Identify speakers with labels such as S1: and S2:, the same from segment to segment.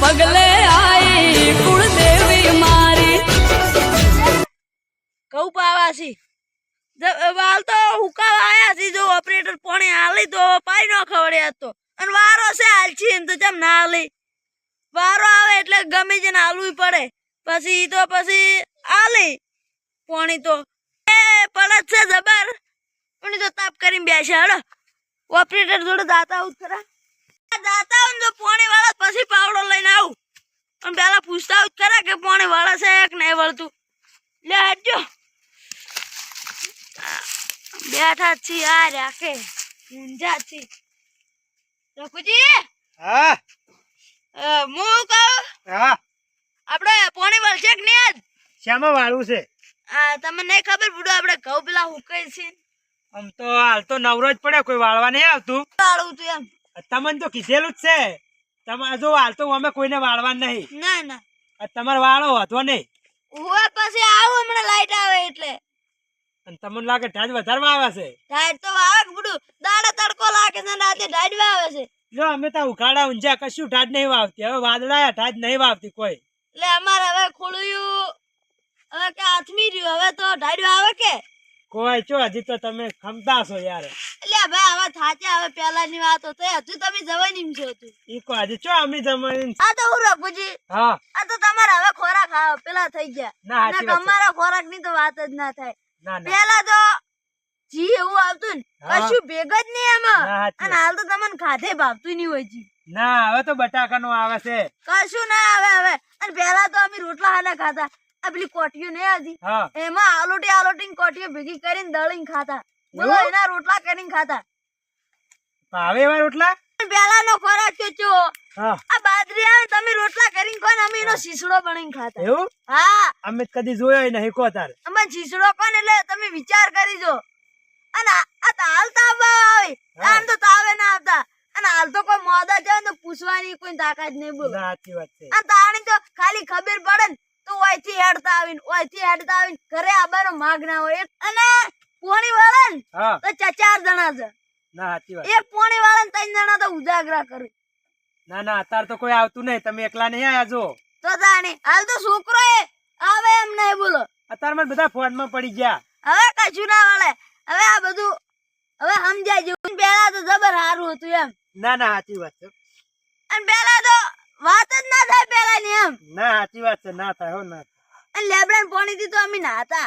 S1: પગલે આઈ કુળદેવી મારી.
S2: કઉ પાવાસી વાલ તો હુકા આયા છે, જો ઓપરેટર પોણે હાલી તો પાઈ ન ખવડ્યા તો. અને વારો છે હાલછી એમ તો જેમ ના હાલી. વારો આવે એટલે ગમે જેને હાલવું પડે. પછી તો પછી હાલી. પોણી તો એ પડત છે જબર. પણ તો તાપ કરીને બેસે, હડો. ઓપરેટર જોડે દાતા આ દાતા જો પોણી વાળા પછી અને પેલા પૂછતા ખરા કે પોણી વાળા છે કે નહીં વળતું? લે હજો બેઠા છીએ આ રાખે ઊંઝા છી રઘુજી!
S3: હા.
S2: હું કહું?
S3: હા.
S2: આપણે પોણી વળશે કે નહીં આજ?
S3: શામાં વાળું છે.
S2: આ તમને નહીં ખબર બુડો આપણે ઘઉં પેલા હુકાય છે.
S3: આમ તો હાલ તો નવરો જ પડે કોઈ વાળવા નહીં આવતું.
S2: વાળું તું એમ.
S3: તમને તો કીધેલું જ છે. તમે જો હાલ તો અમે કોઈને વાળવા નહીં.
S2: ના ના.
S3: તમારે વાળો હતો નહીં.
S2: હું પછી આવું હમણાં લાઈટ આવે એટલે.
S3: અને તમને લાગે ઢાજ વધારે આવે છે.
S2: ઢાજ તો આવે કે બુડું દાડે તડકો લાગે છે ને રાતે ઢાજ આવે છે.
S3: જો અમે તો ઉઘાડા ઊંઝા કશું ઢાજ નહીં વાવતી. હવે વાદળા ઢાજ નહીં વાવતી કોઈ.
S2: એટલે અમારે હવે ખોલ્યું હવે કે આથમી રહ્યું હવે તો ઢાજ આવે કે?
S3: કોઈ છો? હજી તો તમે ખમતા છો યાર.
S2: એટલે ભાઈ હવે થાચે હવે પેલાની વાત હતો હજુ તમે જવાની છો તું
S3: ઈ કો હજી છો અમે જમાડીને
S2: આ તો હું રઘુજી
S3: હા.
S2: આ તો તમારે હવે ખોરાક ખાવા પેલા થઈ ગયા.
S3: ના
S2: ના ખોરાકની તો વાત જ ના થાય.
S3: ના ના.
S2: પેલા તો જી એવું આવતું ને કશું ભેગ જ નહીં એમાં. અને હાલ તો તમને ખાધે ભાવતું નહીં હોય જી
S3: ના હવે તો બટાકાનું આવે છે.
S2: કશું ના આવે હવે. અને પેલા તો અમે રોટલા હાના ખાતા આ પેલી નહીં આવતી? એમાં આલોટી આલોટી કોટીઓ ભેગી કરીને દળીને ખાતા. બોલો એના રોટલા કરીને ખાતા.
S3: ભાવે એવા રોટલા?
S2: પેલા નો ખોરાક તો આ બાજરી આવે તમે રોટલા કરીને કોણ અમે એનો શીસડો બનાવીને ખાતા.
S3: એવું?
S2: હા.
S3: અમે કદી જોયો નહીં કો તાર
S2: અમે શીસડો કોણ એટલે તમે વિચાર કરી જો. અને આ તાલ તાવ આવે. આમ તો તાવે ના આવતા. અને હાલ તો કોઈ મોદા જાય તો પૂછવાની કોઈ તાકાત નહીં બોલ.
S3: સાચી વાત છે.
S2: આ તાણી તો ખાલી ખબર પડે ને. તો ઓયથી હેડતા આવીને ઓયથી હેડતા આવીને ઘરે આબાનો માગ ના હોય. અને પોણી વાળા ને તો ચાર જણા છે.
S3: ના સાચી વાત.
S2: એક પોણી ત્રણ જણા તો ઉજાગરા કરે.
S3: ના ના અત્યારે તો કોઈ આવતું નહીં. તમે એકલા નહીં આયા જો.
S2: તો તાણી હાલ તો છોકરો એ આવે એમ નહીં બોલો.
S3: અત્યારે મને બધા ફોનમાં પડી ગયા.
S2: હવે કશું ના વાળે. હવે આ બધું હવે સમજાય જેવું. પેલા તો જબર સારું હતું એમ.
S3: ના ના સાચી વાત છે.
S2: અને પેલા તો વાત જ ના થાય પેલા ની એમ.
S3: ના સાચી વાત છે. ના થાય હો ના
S2: અને લેબડા પાણી થી તો અમે
S3: સાચી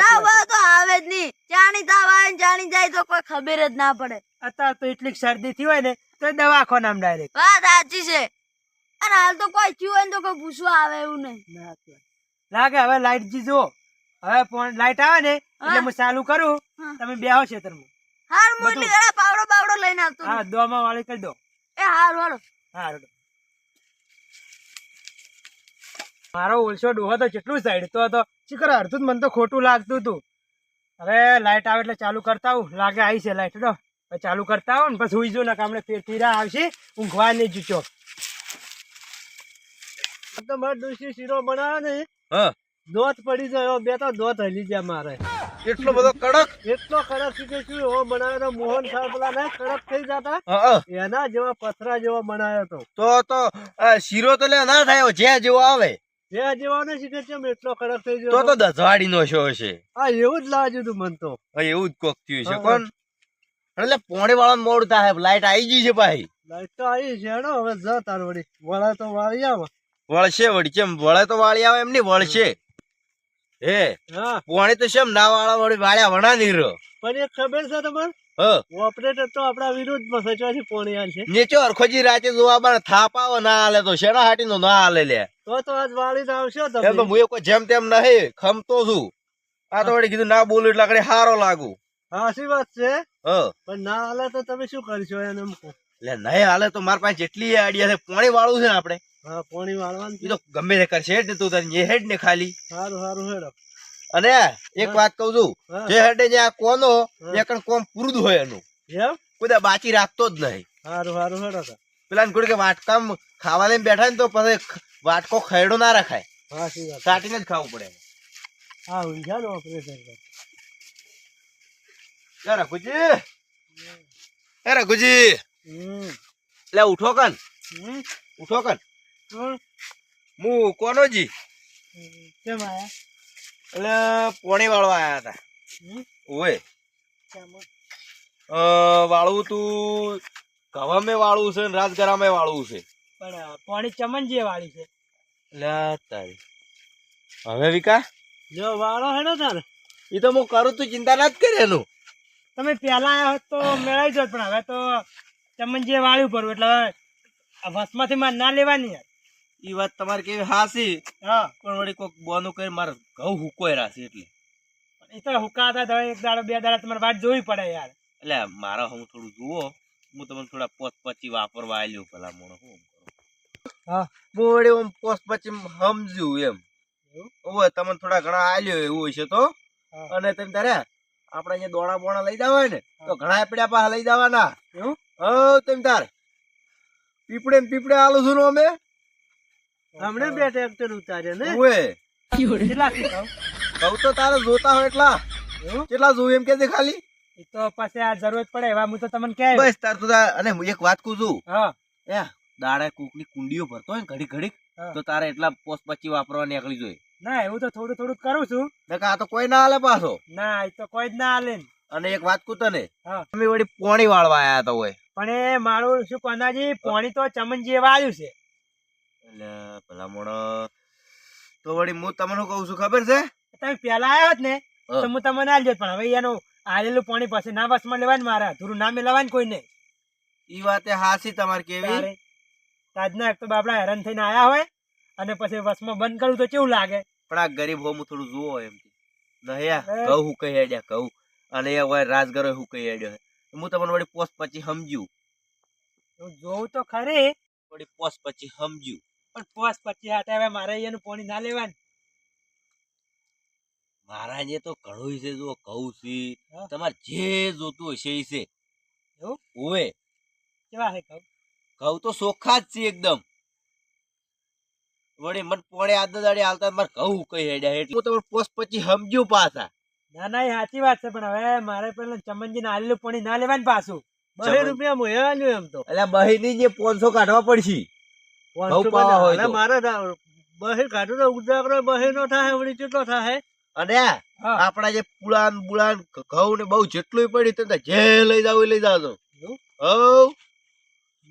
S2: તાવ તો આવે જ નહીં. જાણી તાવ આવે ને જાણી જાય તો કોઈ ખબર જ ના પડે.
S3: અત્યારે તો એટલી શરદી થી હોય ને તો દવાખો નામ ડાયરેક્ટ
S2: વાત સાચી છે. અને હાલ તો કોઈ થયું હોય ને તો કોઈ પૂછવા આવે એવું નહીં.
S3: લાગે હવે લાઈટ જી જો હવે લાઈટ આવે ને એટલે
S2: હું.
S3: ચાલુ કરું. તમે બેહો ખેતરમાં.
S2: હાર. મોટલી ઘણા પાવડો બાવડો લઈને આવતો
S3: હા દોમાં વાળી કરી દો.
S2: એ હાર વાળો
S3: હા મારો ઓલશો ડોહો તો કેટલું સાઈડ તો હતો શીખર અડધું મને તો ખોટું લાગતું હતું હવે લાઈટ આવે એટલે ચાલુ કરતા આવું. લાગે આવી છે લાઈટ ડો ચાલુ કરતા આવો ને પછી હુઈ જો ને કામડે ફેર ફીરા આવશે. ઊંઘવા નહીં જુચો. તો મારે ડોશી શીરો બનાવ્યો ને
S4: હા.
S3: દોત પડી જાય બે તો દોત હલી જાય મારે.
S4: એટલો બધો કડક?
S3: એટલો કડક શીખે છું એવો બનાવ્યો તો મોહન સાહેબ પેલા ને કડક થઈ જતા. એના જેવા પથરા જેવો બનાવ્યો તો.
S4: તો તો શીરો તો લે ના થાય જ્યાં જેવો આવે.
S3: જે એટલો કડક થઈ ગયો
S4: તો દસવાડી નો શો છે.
S3: હા એવું જ લાગ્યું તું મન તો.
S4: એવું જ કોક થયું છે. કોણ? એટલે પોણે વાળા મોડું થાય. લાઈટ આવી ગઈ છે ભાઈ.
S3: લાઈટ તો આવી છે. હેડો હવે જ તાર વળી. વળે તો વાળી આવ.
S4: વળશે વળી. કેમ વળે તો વાળી આવે એમ નહીં વળશે. હે?
S3: હા.
S4: પોણે તો શેમ ના વાળા વળી વાળ્યા વણા નહીં રહ્યો?
S3: પણ એક ખબર છે તમારે ઓપરેટર તો આપણા વિરુદ્ધ સચવાથી પોણી આલ છે.
S4: નીચે અરખોજી રાતે જોવા બને થાપ ના હાલે તો શેના હાટી નો ના હાલે લે?
S3: તો તો આજ વાળી આવશો
S4: એમ તો હું કોઈ જેમ તેમ નહીં ખમતો છું. આ તો વળી કીધું ના બોલું એટલે આગળ હારો લાગુ.
S3: હાસી વાત છે. પણ ના હાલે તો તમે શું કરશો એને
S4: એટલે નહીં હાલે તો મારા પાસે જેટલી આઈડિયા છે પોણી વાળું છે ને આપણે.
S3: હા પોણી વાળવાનું
S4: તો ગમે તે કરશે હેડ ને તું તને હેડ ને ખાલી.
S3: સારું સારું હેડ.
S4: અને એક વાત કહું છું જે હેડે જે આ કોનો. એ કણ કોમ પૂરું હોય એનું.
S3: એમ?
S4: કોઈ બાકી રાખતો જ નહીં.
S3: સારું સારું હેડો
S4: પેલા ને કે વાટકામ ખાવા લઈને બેઠા ને તો પછી વાટકો ખયડો ના રખાય.
S3: કાટીને વાત.
S4: કાઢીને જ ખાવું પડે.
S3: હા ઊંઝા નો ઓપરેટર
S4: એ રઘુજી. એ રઘુજી. એટલે ઉઠો કન. ઉઠો કન? હું કોનોજી
S3: કેમ આયા?
S4: એટલે પોણી વાળવા આયા હતા? ઓય. વાળવું તું ગવામે વાળવું છે ને રાજગરામે વાળવું છે.
S3: પણ પોણી પાણી ચમનજી વાળી છે.
S4: લે હવે વિકા?
S3: જો વાળો હેડો તાર.
S4: એ તો હું કરું તું ચિંતા ના જ કરે એનું.
S3: તમે પહેલા આવ્યા હોત તો મેળાઈ જોત પણ હવે તો ચમનજીએ વાળ્યું પડ્યું એટલે વસમાંથી માર ના લેવાની યાર.
S4: એ વાત તમારી કેવી હાસી.
S3: હા.
S4: પણ વળી કોઈક બોનું કરી મારે ઘઉં હુકોય રાશે એટલે.
S3: એ તો હુકા હતા તો હવે એક દાડો બે દાડા તમારે વાત જોવી પડે યાર.
S4: એટલે મારા હું થોડું જુઓ હું તમને થોડા પોત પચી વાપરવા આવેલું પેલા મોણો હું
S3: હા.
S4: આમ પોત પચી સમજ્યું એમ? ઓય તમને થોડા ઘણા આલ્યો એવું હશે તો. અને તમે તારે આપણે અહીંયા દોણા બોણા લઈ જવાય ને તો ઘણા આપડ્યા પાસે લઈ જવાના.
S3: એવું?
S4: હો તેમ તાર. પીપળે ને પીપળે આલું છું અમે.
S3: હમણે બે ટ્રેક્ટર ઉતારે ને?
S4: ઓય
S3: કેટલા કહું
S4: તો તારે જોતા હોય એટલા. કેટલા જોવું એમ કે છે ખાલી
S3: તો પછી આ જરૂરત પડે એવા હું તો તમને કે
S4: બસ તાર તું અને હું એક વાત કહું છું.
S3: હા.
S4: દાડે કુકની કુંડીઓ ભરતો હોય ને ઘડી ઘડીક તો તારે એટલા પોસ્ટ પછી વાપરવા નીકળી જોઈએ.
S3: ના એવું તો થોડું થોડું કરું છું.
S4: આ તો કોઈ ના હાલે પાછો.
S3: ના એ તો કોઈ જ ના હાલે
S4: અને એક વાત કહું તને. અમે વળી પોણી વાળવા આયા હતા હોય
S3: પણ એ મારું શું કોનાજી પોણી તો ચમનજીએ વાળ્યું છે.
S4: એટલે ભલા મોણો તો વળી હું તમને કહું છું ખબર છે?
S3: તમે પેલા આવ્યો જ ને તો હું તમને આલી જોત પણ હવે એનું આલેલું પાણી પાસે ના બસમાં લેવાય ને મારા ધૂરું ના મેળવાય કોઈ નહીં
S4: ઈ વાતે હાસી તમારે કેવી.
S3: તાજના એક તો બાપડા હેરાન થઈને આયા હોય અને પછી બસમાં બંધ કરું તો કેવું લાગે?
S4: પણ આ ગરીબ હોમ થોડું જુઓ એમ નહ્યા કહું હું કહી હેડ્યા કહું અને હોય રાજગરો હું કહી હેડ્યો હું. તમને વળી પોસ્ટ પછી સમજ્યું
S3: જોઉં તો ખરી.
S4: વળી પોસ્ટ પછી સમજ્યું
S3: પણ પોસ્ટ પછી હાથે હવે મારે એનું પોણી ના લેવાનું.
S4: મહારાજે તો ઘણું છે જો કહું છે. તમારે જે જોતું હશે એ છે.
S3: એવું?
S4: ઓવે.
S3: કેવા હે કહું
S4: ઘઉં તો સોખા જ છે એકદમ. વળી મન પોણે આદત દાડે હાલતા મારે કહું કઈ હેડ્યા એટલે હું તમે પોસ્ટ પછી સમજુ પાછા.
S3: ના ના એ સાચી વાત છે પણ હવે મારે પેલા ચમનજી ને આલેલું પાણી ના લેવાય ને પાછું. બહે રૂપિયા મોયાનું એમ તો.
S4: એટલે બહીની જે પોનસો કાઢવા પડશે.
S3: મારે બહે કાઢું તો ઉજાગરો બહે નો થાય વળી કેટલો થાય?
S4: અને આપણા જે પુલાન બુલાન ઘઉં ને બહુ જેટલું પડ્યું તે જે લઈ જાવ લઈ
S3: જાવ?
S4: હવ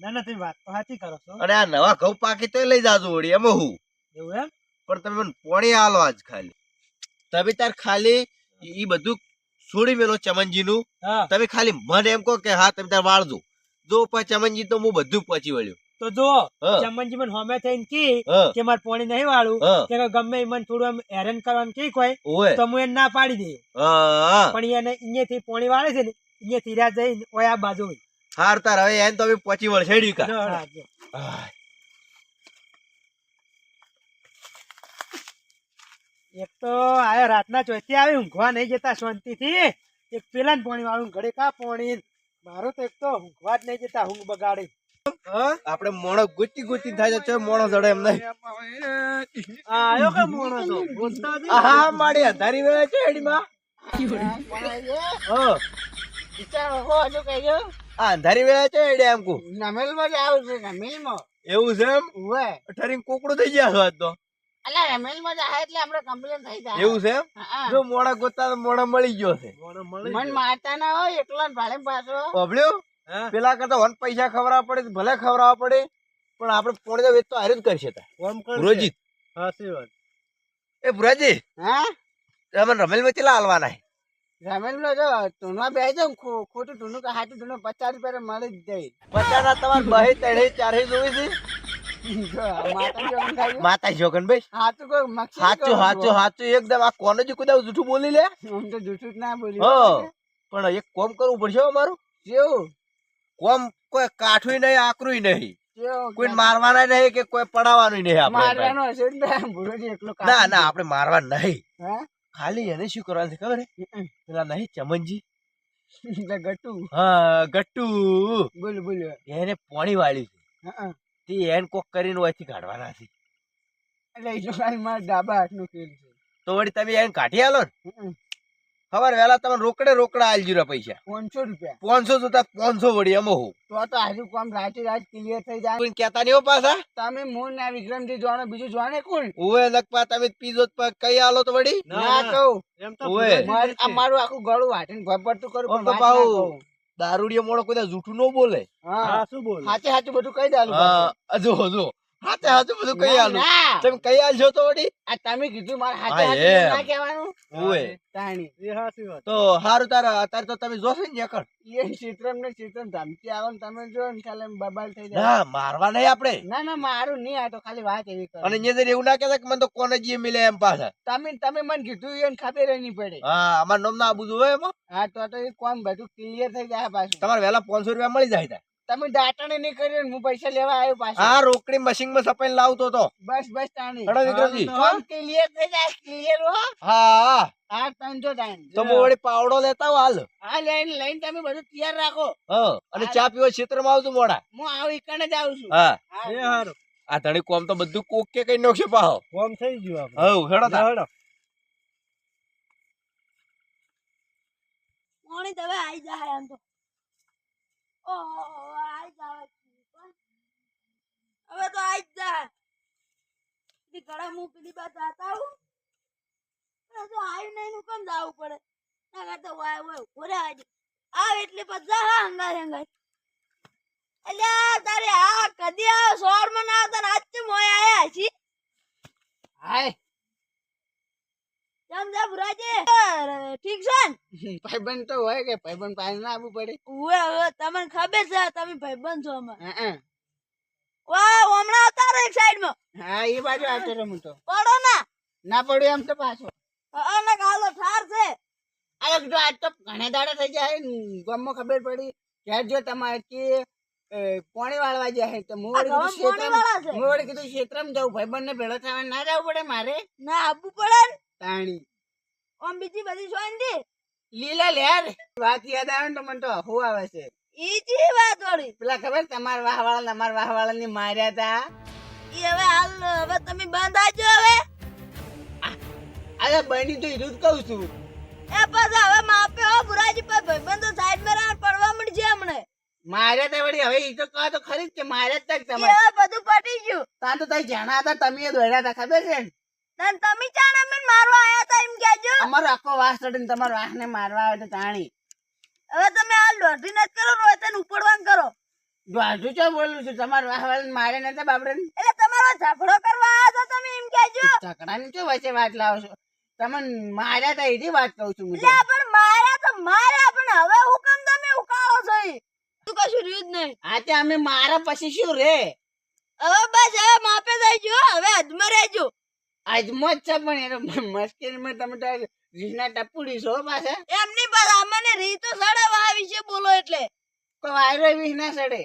S3: ના ના તમે વાત તો સાચી કરો છો.
S4: અને આ નવા ઘઉં પાકી તો લઈ જાજો વળી એમાં હું.
S3: એવું એમ?
S4: પણ તમે મને પોણી આલો આજ ખાલી. તમે તાર ખાલી ઈ બધું છોડી મેલો ચમનજી તમે ખાલી મને એમ કહો કે હા તમે તાર વાળજો. જો ચમનજી તો હું બધું પહોંચી વળ્યું.
S3: તો જો ચમનજી મને હોમે થઈને કી કે મારે પોણી નહીં વાળું. કે ગમે મને થોડું આમ હેરાન કરવાનું કંઈક હોય તો હું એને ના પાડી દઉં. પણ એને અહીંયાથી પોણી વાળે છે ને અહીંયાથી રહ્યા જઈને ઓય આ બાજુ હોય.
S4: હાર તાર હવે એને તો અમે વળસેડ્યું કા?
S3: હા, જો. એક તો આયા રાતના ચોથી આવી ઊંઘવા નહીં જતા શાંતિથી. એક પેલા પાણી વાળું ઘડે કા પાણી? મારો તો એક તો ઊંઘવા જ નહીં જતા ઊંઘ બગાડી.
S4: આપણે મોણો ગુચી ગુચી થાય છે મોણો જડે એમ નહીં.
S3: આયો કે મોણો તો બોલતા
S4: હા માડી અંધારી વેળા છે હેડીમાં. હા. આ અંધારી વેળા છે હેડે એમ કુ.
S5: રમેલમાં જ આવું છે રમેલમાં
S4: એવું છે એમ?
S5: ઉવે.
S4: ઠરીને કોકડું થઈ ગયા છો તો.
S5: અલા રમેલમાં જ આવે એટલે આપણે કમ્પ્લેન થઈ જાય.
S4: એવું છે એમ?
S5: હા.
S4: જો મોડા ગોતા તો મોણા મળી ગયો છે.
S5: મન મારતા ના હોય એકલા ને ભાડે પાછો.
S3: પબલ્યો
S4: પેલા કરતા વન પૈસા ખવડાવવા પડે ભલે ખવડાવવા પડે પણ આપણે પોણે તો વેચ તો હારે જ કરશે. તાર. પુરોજીત.
S3: સાચી વાત.
S4: એ પુરાજી
S5: હા?
S4: તમે રમેલમાં કેટલા હાલવાના છે?
S5: જો ટૂનમાં બે જાવ ખોટું ટૂનું હાટું ટૂનું પચાસ રૂપિયા મળી જ જાય.
S4: પચાના તમારે બહે તળે ચારે જોઈ છે?
S5: માતા જો એમ થાય.
S4: માતા જોગન ભાઈ?
S5: હાચું કોઈ
S4: સાચું સાચું સાચું એકદમ. આ કોને જ કુદાવ જૂઠું બોલી લે?
S5: હું તો જૂઠું જ ના બોલી
S4: હા પણ એક કોમ કરવું પડશે અમારું.
S5: જેવું
S4: કોમ કોઈ કાઠું નહીં આકરું નહીં. કોઈ મારવાના નહીં કે કોઈ પડાવવાનું નહીં આપણે
S5: મારવાનો હશે ને
S4: ના આપણે મારવા નહીં.
S5: હા?
S4: ખાલી એને શું કરવાનું છે ખબર પેલા નહીં ચમનજી.
S5: એટલે ગટુ
S4: હા ગટ્ટુ.
S5: બોલ બોલ.
S4: એને પોણી વાળ્યું છે. તે એને કોક કરીને ઓયથી કાઢવાના છે.
S5: એટલે એ મારા ડાબા હાથનું ખેલ છે.
S4: તો વળી તમે એને કાઢી આલો ને?
S5: હમ.
S4: વેલા વહેલા તમે રોકડે રોકડા આલજો રે પૈસા.
S5: પાંચસો રૂપિયા.
S4: પાંચસો જોતા પાંચસો વળી એમાં હું.
S5: તો તો હજુ કામ રાતે રાત ક્લિયર થઈ જાય.
S4: કોઈ કહેતા નહીં પાછા.
S5: તમે મોન ના વિક્રમજી જોવાનો બીજું જોવાને કોણ?
S4: ઓવે લગપા તમે પીઝો કઈ આલો તો વળી?
S5: ના કહું.
S3: એમ
S4: ઓવે.
S5: માર- આ મારું આખું ગળું વાટીને ભપડતું કરું પણ
S4: પાહુ દારૂડિયો મોણો કોઈ જૂઠું ન બોલે?
S5: હા.
S3: હા શું બોલે?
S5: સાચે સાચું બધું કહી દાલું
S4: હા હજુ હજુ હાથે હાથે બધું કઈ આલું. તમે કઈ આલજો તો ઓડી
S5: આ તમે કીધું મારા હાથે
S4: હાથે
S5: ના કહેવાનું?
S4: ઓય
S5: તાણી.
S3: એ હાસી વાત.
S4: તો હારું તારે અત્યારે તો તમે જોશે ને એકડ
S5: એ ચિત્રમ ને ચિત્રમ ધમકી આવો ને તમે જો ને ખાલી બબાલ થઈ જાય.
S4: ના મારવા નહીં આપણે.
S5: ના ના મારું નહીં આ તો ખાલી વાત એવી કરો.
S4: અને અહીંયા એવું ના કહેતા કે મને તો કોને જીએ મિલે એમ પાછા.
S5: તમે તમે મને કીધું એને ખબર નહીં પડે.
S4: હા અમાર નામ ના બુધું હોય એમાં.
S5: હા તો તો એ કોમ બધું ક્લિયર થઈ જાય પાછું.
S4: તમારે વહેલા પાંચસો રૂપિયા મળી જાય.
S5: તમે દાટણે નહીં કર્યું ને હું પૈસા લેવા આવ્યો પાછો.
S4: હા રોકડી મશીનમાં સપાઈ લાવતો તો.
S5: બસ બસ તાણી.
S4: હડો વિક્રમજી
S5: કોમ ક્લિયર થઈ જાય ક્લિયર હો.
S4: હા. તો પાવડો લેતા આવું હાલ.
S5: હા લઈને લઈને તમે બધું તૈયાર રાખો.
S4: હા અને ચા પીવા ક્ષેત્રમાં આવતું મોડા.
S5: હું આવું ઈકણે જ આવું છું.
S4: હા.
S5: હા.
S3: એ હારું.
S4: આ ધણી કોમ તો બધું કોક કે કઈ નોખશે પાહો.
S3: કોમ થઈ ગયું આપણે
S4: હવ હેડો તાર.
S3: હેડો.
S2: પાણી તો આઈ જાય એમ તો. ઓહો આઈ જાય હવે તો આઈ જા દી ગળા મું પેલી બાત જાતા હું પણ તો આવી નહીં નું કેમ જાવું પડે ના કરતા વાય વાય રહે આજે આવ એટલે પછી હા હંગાર હંગાર અલ્યા તારે આ કદી આવ સોરમાં ના આવતા ચમ હોય આયા છી
S5: હાય.
S2: ઠીક છે ને?
S5: ભાઈબંધ તો હોય કે ભાઈબંધ પાસે ના આવવું પડે.
S2: ઉવે હવે તમને ખબર છે તમે ભાઈબંધ છો અમે
S5: હા, હા.
S2: વાહ હમણાં આવતા રહો એક સાઈડમાં
S5: હા એ બાજુ આવતો રહ્યો હું તો.
S2: પડો ના.
S5: ના પડ્યો એમ તો પાછો.
S2: અને કાલો ઠાર છે.
S5: અરે જો આજ તો ઘણા દાડા થઈ જાય ગામમાં ખબર પડી. કે જો તમારે કે પોણી વાળવા જાય તો હું કીધું? ક્ષેત્રમાં- વળી કીધું ક્ષેત્રમાં જવું ભાઈબંધ ને ભેળો થવા ના જવું પડે મારે?
S2: ના આપવું પડે
S5: તાણી.
S2: ઓમ બીજી બધી શાંતિ
S5: લીલા લેર વાત યાદ આવે ને તો મને તો હો આવે છે.
S2: ઈજી વાત વળી.
S5: પેલા ખબર તમાર વાહવાળા તમાર વાહવાળા વાહની માર્યા હતા
S2: ઈ હવે હાલ હવે તમે બંધ આજો હવે.
S5: અરે બની તો ઈરું જ કહું છું.
S2: એ બસ હવે માપે હો બુરાજી પર ભાઈબંધો સાઈડમાં રાહ પડવા મળશે હમણે.
S5: માર્યા હતા વળી હવે ઈ તો કહો તો ખરી જ કે માર્યા જ તક તમારે.
S2: બધું પટી ગયું.
S5: ત્યાં તો તઈ જાણા હતા તમે દોડ્યા હતા ખબર છે ને?
S2: તન તમે ચાણ મેં મારવા આયા તા એમ કેજો
S5: અમારો આખો વાસ ચડીને તમારો વાહને મારવા આવે તો તાણી
S2: હવે તમે આ લોઢી નથી કરો રોતન ઉપડવાન કરો.
S5: બાજુ છે બોલું છું? તમારા વાહવાલ મારે નતા બાબરે
S2: એટલે તમારો ઝઘડો કરવા આયા છો તમે એમ કહેજો.
S5: ઝઘડાની ચો વચ્ચે વાત લાવો છો? તમે માર્યા તા એની વાત કહું છું
S2: એટલે પણ માર્યા તો માર્યા પણ હવે હુકમ તમે ઉકાળો છો તું કશું રીત જ નહીં.
S5: હા તે અમે મારા પછી શું રે?
S2: હવે બસ હવે માપે થઈ ગયો હવે હદમાં રહેજો.
S5: આજમો જ છે પણ એનો મુશ્કેલીમાં તમે તો રીના ટપુડી છો? પાછા
S2: એમની પર અમને રીતો સડવા વિશે બોલો એટલે.
S5: તો વાયરો એવી ના સડે.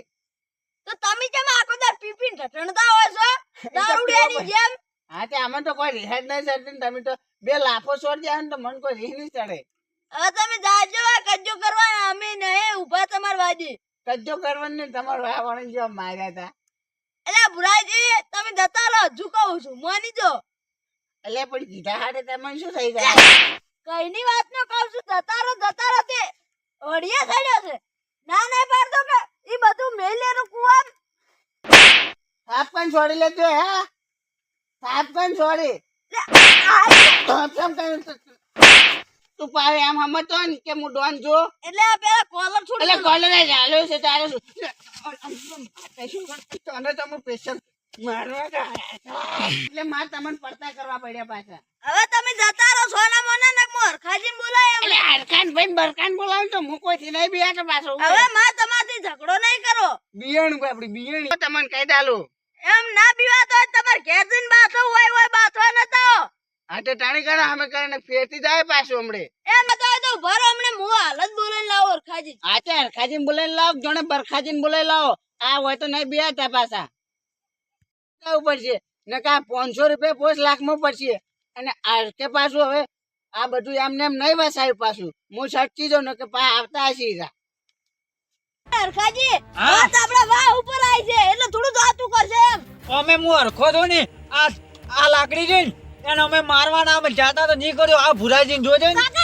S2: તો તમે કેમ આખો દાર પીપીન ઢટણતા હોય છો? દારૂડિયાની જેમ.
S5: હા તે આમાં તો કોઈ રિહાડ નહીં સડતી તમે તો બે લાફો છોડ જાય ને તો મન કોઈ રીહ નહીં સડે.
S2: હવે તમે જાજો આ કજ્જો કરવા અમે નહીં ઊભા તમાર વાજી
S5: કજ્જો કરવાનું તમાર વાવણ જેવા માર્યા હતા
S2: એટલે ભુરાજી તમે જતા રહો હજુ કહું છું માની જો.
S5: એટલે પણ કીધા હાટે તમને શું થઈ જાય
S2: કઈની વાત નો કહું છું જતા રહો જતા રહો તે ઓડિયા ખડ્યો છે ના ના પાડતો કે ઈ બધું મેલેરું કુવામ
S5: સાપ કન છોડી લેજો હે સાપ કન છોડી તું પાવે આમ સમજતો ને કે હું ડોન જો
S2: એટલે આ પેલા કોલર છોડી
S5: એટલે કોલર જ હાલ્યો છે તારે શું તમે કર- તને તો હું પેશન મારવા એટલે માર તમને પડતા કરવા પડ્યા પાછા.
S2: હવે તમે જતા રહો સોના મોના ને મોર. બોલાય
S5: એટલે હરખાન ભાઈ બરખાન બોલાવ તો હું કોઈ નહીં બિયા તો પાછો
S2: હવે માં તમારથી ઝઘડો નહીં કરો.
S5: બિયાણું આપડી બિયાણી. તમને કહી દાલું.
S2: એમ ના પીવાતો તો તમારે ઘેર જઈને બાથો હોય હોય બાથવા નતા
S5: હા તો ટાણી કરો અમે કરીને ફેરતી જાય પાછું હમણે.
S2: એમ તો ભરો હમણે મુ હાલત બોલાઈને લાવો ખાજી
S5: આ તે હરખાજીને બોલાવી લાવો જોણે બરખાજીને બોલાવી લાવો. આ હોય તો નહીં બિયાતા પાછા. જવું પડશે. ને કા પાંચસો રૂપિયા પોસ્ટ લાખમાં પડશે. અને આ પાછું હવે આ બધું એમને એમ નહીં વસાયું પાછું. હું સટકી જાઉં ને કે પા આવતા હશી ઈરા.
S2: ખાજી વાત આપડા વાહ ઉપર આવી છે. એટલે થોડું જાતું કરશે એમ.
S3: અમે હું હરખો તો ને આ આ લાકડી છે ને એને અમે મારવાના અમે જાતા તો નહીં કર્યો. આ ભુરાજીને જોજે ને.